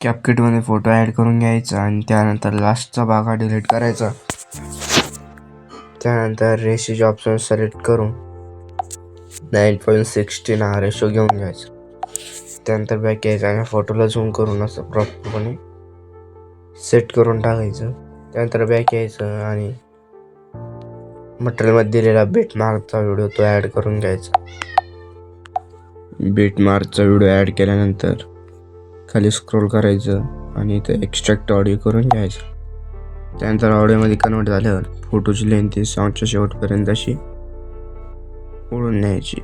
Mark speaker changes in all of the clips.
Speaker 1: कॅपकिटमध्ये photo add करून घ्यायचा आणि त्यानंतर लास्टचा भाग हा डिलीट करायचा. त्यानंतर रेशीचे ऑप्शन सिलेक्ट करून नाईन पॉईंट सिक्स्टीन हा रेशो घेऊन घ्यायचा. त्यानंतर बॅक यायचं आणि फोटोला झूम करून असं प्रॉपरपणे सेट करून टाकायचं. त्यानंतर बॅक यायचं आणि मटेरियलमध्ये दिलेला बीट मार्कचा व्हिडिओ तो ॲड करून घ्यायचा. बीट मार्कचा व्हिडिओ ॲड केल्यानंतर खाली स्क्रोल करायचं आणि इथं एक्स्ट्रॅक्ट ऑडिओ करून घ्यायचं. त्यानंतर ऑडिओमध्ये कन्वर्ट झाल्यावर फोटोची लेंथ ही साऊंडच्या शेवटपर्यंत अशी ओढून न्यायची.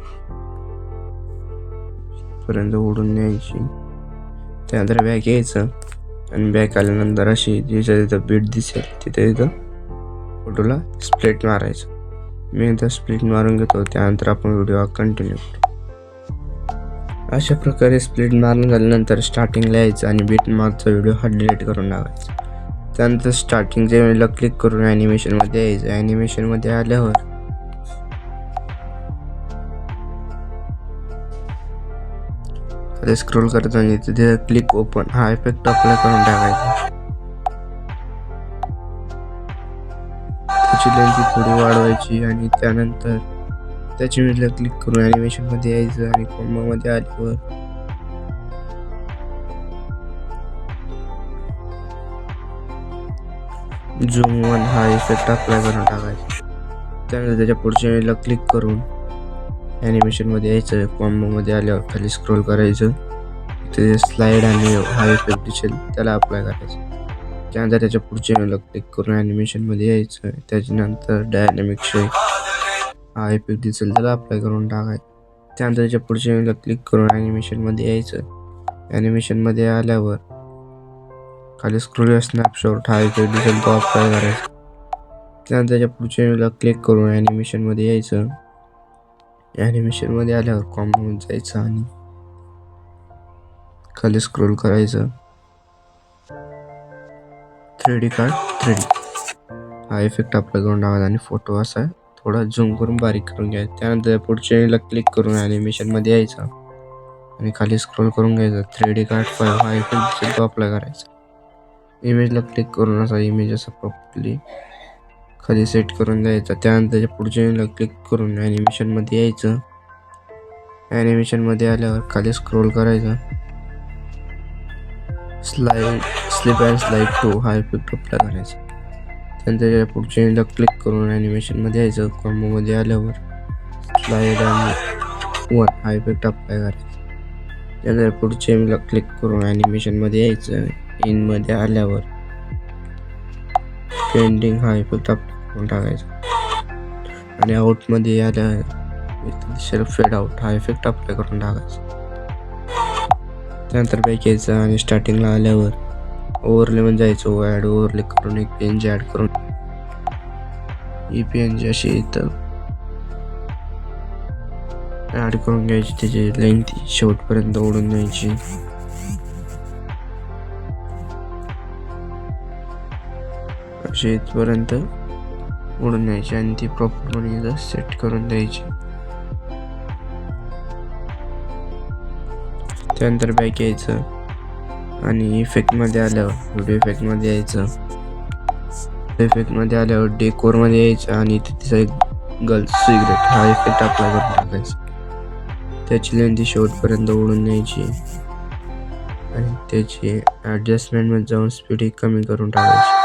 Speaker 1: पर्यंत ओढून न्यायची. त्यानंतर बॅक यायचं आणि बॅक आल्यानंतर अशी जिथं तिथं बीट दिसेल तिथे तिथं फोटोला स्प्लिट मारायचं. मी एकदा स्प्लिट मारून घेतो त्यानंतर आपण व्हिडिओ कंटिन्यू करू. अशा प्रकारे स्प्लिट मारून झाल्यानंतर स्टार्टिंगला यायचं आणि बीट मार्कचा व्हिडिओ हा डिलीट करून टाकायचा. त्यानंतर स्टार्टिंगच्या वेळेला क्लिक करून ॲनिमेशनमध्ये यायचं. ॲनिमेशनमध्ये आल्यावर स्क्रोल करत आणि तिथे क्लिक ओपन हा इफेक्ट अप्लाय करून टाकायचा. त्याची लेंथी थोडी वाढवायची आणि त्यानंतर त्याच्या वेळेला क्लिक करून ॲनिमेशनमध्ये यायचं आणि कोमामध्ये आल्यावर झूम वन हा इफेक्ट अप्लाय करून टाकायचा. त्यानंतर त्याच्या पुढच्या वेळेला क्लिक करून ॲनिमेशनमध्ये यायचं. कॉम्बोमध्ये आल्यावर खाली स्क्रोल करायचं. तिथे स्लाईड आणि हा इफेक्ट दिसेल त्याला अप्लाय करायचं. त्यानंतर त्याच्या पुढच्या वेळेला क्लिक करून ॲनिमेशनमध्ये यायचं. त्याच्यानंतर डायनॅमिक शेक हा इफेक्ट दिसेल त्याला अप्लाय करून टाकायचं. त्यानंतर त्याच्या पुढच्या वेळेला क्लिक करून ॲनिमेशनमध्ये यायचं. ॲनिमेशनमध्ये आल्यावर खाली स्क्रोल स्नॅपशॉट हा इफेक्ट दिसेल तो अप्लाय करायचा. त्यानंतर त्याच्या पुढच्या वेळेला क्लिक करून ॲनिमेशनमध्ये यायचं. ॲनिमेशनमध्ये आल्यावर कॉमन जायचं आणि खाली स्क्रोल करायचं. Three D card three D हा इफेक्ट अप्लाय करून टाकायचा आणि फोटो असा थोडा झूम करून बारीक करून घ्यायचं त्यानंतर पुढच्या वेळेला क्लिक करून ॲनिमेशनमध्ये यायचं. आणि खाली स्क्रोल करून घ्यायचं. थ्री डी कार्ड फाईव्ह हा इफेक्ट दिसेल तो अप्लाय करायचा. इमेजला क्लिक करून असा इमेज असा प्रॉपरली खाली सेट करून द्यायचा. त्यानंतर पुढच्या वेळेला क्लिक करून ॲनिमेशनमध्ये यायचं. ॲनिमेशनमध्ये आल्यावर खाली स्क्रोल करायचं. Slide slip and slide two हा इफेक्ट अप्लाय करायचा. आणि त्याच्या पुढच्या एंडला क्लिक करून ॲनिमेशनमध्ये यायचं कॉम्बोमध्ये आल्यावर. स्लाईड आणि वन हा इफेक्ट अप्लाय करायचा? त्यानंतर पुढच्या वेळेला क्लिक करून ॲनिमेशनमध्ये यायचं इनमध्ये आल्यावर. पेंटिंग हा इफेक्ट अप्लाय करून टाकायचा. आणि आउटमध्ये आल्यावर फेड आउट हा इफेक्ट अप्लाय करून टाकायचा? त्यानंतर बॅक यायचं आणि स्टार्टिंगला आल्यावर. ओव्हरले जायचो ॲड ओव्हरले करून एक पेन ॲड करून. ही एन जी अशी इथं ॲड करून घ्यायची त्याची लेंथ शेवटपर्यंत ओढून द्यायची अशी इथपर्यंत ओढून द्यायची आणि ती प्रॉपरपणे इथं सेट करून द्यायची. त्यानंतर बॅक यायचं. आणि इफेक्टमध्ये आल्यावर व्हिडिओ इफेक्टमध्ये यायचं. इफेक्टमध्ये आल्यावर डेकोरमध्ये यायचं आणि तिचा एक गर्ल्स सिगरेट हा इफेक्ट आपला करून टाकायचा. त्याची लेंथी शेवटपर्यंत ओढून न्यायची. आणि त्याची ॲडजस्टमेंटमध्ये जाऊन स्पीड ही कमी करून टाकायची.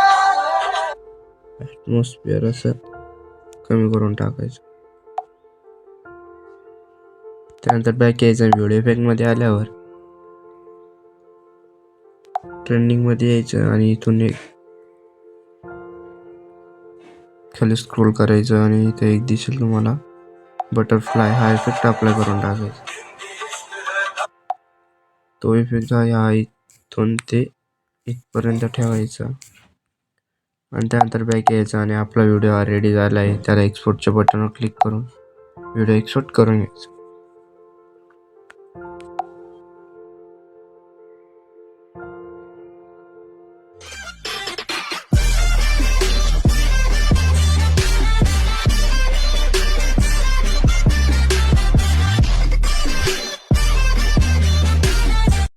Speaker 1: ॲटमॉस्फिअर असं कमी करून टाकायचं. त्यानंतर बॅक यायचं व्हिडिओ इफेक्टमध्ये आल्यावर ट्रेंडिंगमध्ये यायचं आणि इथून एक खाली स्क्रोल करायचं आणि इथे एक दिसेल तुम्हाला. बटरफ्लाय हा इफेक्ट अप्लाय करून टाकायचा. तो इफेक्ट हा इथून ते इथपर्यंत ठेवायचा. आणि त्यानंतर बॅक यायचं आणि आपला व्हिडिओ रेडी झाला आहे. त्याला एक्सपोर्टच्या बटनवर क्लिक करून व्हिडिओ एक्सपोर्ट करून घ्यायचा.